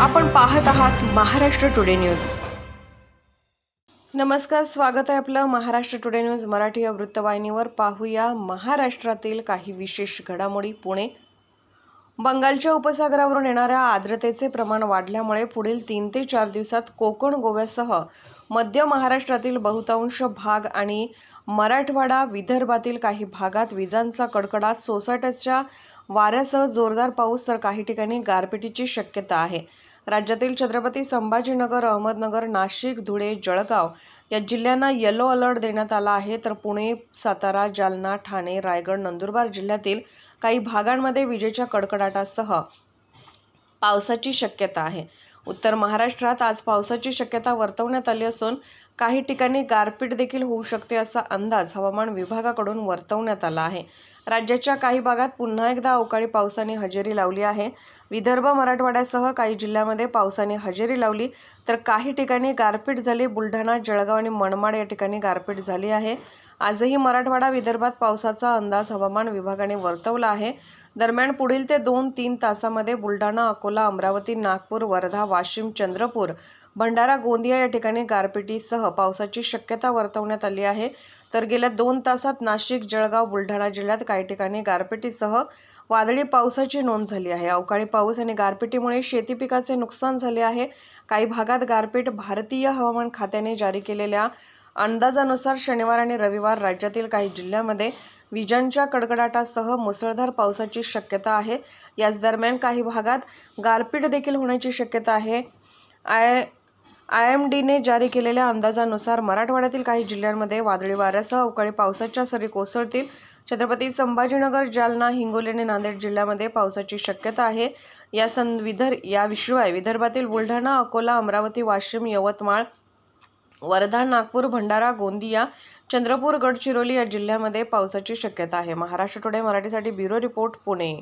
आपण पाहत आहात महाराष्ट्र टुडे न्यूज. नमस्कार स्वागत आहे आपलं महाराष्ट्र टुडे न्यूज मराठी या वृत्तवाहिनीवर. पाहूया महाराष्ट्रातील काही विशेष घडामोडी पुणे. बंगालच्या उपसागरावरून येणाऱ्या आर्द्रतेचे प्रमाण वाढल्यामुळे पुढील तीन ते चार दिवसात कोकण गोव्यासह मध्य महाराष्ट्रातील बहुतांश भाग आणि मराठवाडा विदर्भातील काही भागात विजांचा कडकडाट. सोसाट्याच्या वाऱ्यासह जोरदार पाऊस तर काही ठिकाणी गारपिटीची शक्यता आहे. राज्यातील छत्रपती संभाजीनगर अहमदनगर नाशिक धुळे जळगाव या जिल्ह्यांना येलो अलर्ट देण्यात आला आहे. तर पुणे सातारा जालना ठाणे रायगड नंदुरबार जिल्ह्यातील काही भागांमध्ये विजेच्या कडकडाटासह पावसाची शक्यता आहे. उत्तर महाराष्ट्रात आज पावसाची शक्यता वर्तवण्यात आली असून काही ठिकाणी गारपीट देखील होऊ शकते असा अंदाज हवामान विभागाकडून वर्तवण्यात आला आहे. राज्याच्या काही भागात पुन्हा एकदा अवकाळी पावसाने हजेरी लावली आहे. विदर्भ मराठवाड्यासह काही जिल्ह्यामध्ये पावसाने हजेरी लावली तर काही ठिकाणी गारपीट झाली. बुलढाणा जळगाव आणि मनमाड या ठिकाणी गारपीट झाली आहे. आजही मराठवाडा विदर्भात पावसाचा अंदाज हवामान विभागाने वर्तवला आहे. दरम्यान पुढील ते दोन तीन तासामध्ये बुलढाणा अकोला अमरावती नागपूर वर्धा वाशिम चंद्रपूर भंडारा गोंदिया या ठिकाणी गारपिटीसह पावसाची शक्यता वर्तवण्यात आली आहे. तर गेल्या दोन तासात नाशिक जळगाव बुलढाणा जिल्ह्यात काही ठिकाणी गारपिटीसह वादळी पावसाची नोंद झाली आहे. अवकाळी पाऊस आणि गारपिटीमुळे शेती पिकाचे नुकसान झाले आहे. काही भागात गारपीट भारतीय हवामान खात्याने जारी केलेल्या अंदाजानुसार शनिवार आणि रविवार राज्यातील काही जिल्ह्यामध्ये विजांच्या कडकडाटासह मुसळधार पावसाची शक्यता आहे. याच दरम्यान काही भागात गारपीट देखील होण्याची शक्यता आहे. आय आय एम डीने जारी केलेल्या अंदाजानुसार मराठवाड्यातील काही जिल्ह्यांमध्ये वादळी वाऱ्यासह अवकाळी पावसाच्या सरी कोसळतील. छत्रपती संभाजीनगर जालना हिंगोली आणि नांदेड जिल्ह्यामध्ये पावसाची शक्यता आहे. या सं विदर याशिवाय विदर्भातील बुलढाणा अकोला अमरावती वाशिम यवतमाळ वर्धा नागपूर भंडारा गोंदिया चंद्रपूर गडचिरोली या जिल्ह्यामध्ये पावसाची शक्यता आहे. महाराष्ट्र टुडे मराठीसाठी ब्युरो रिपोर्ट पुणे.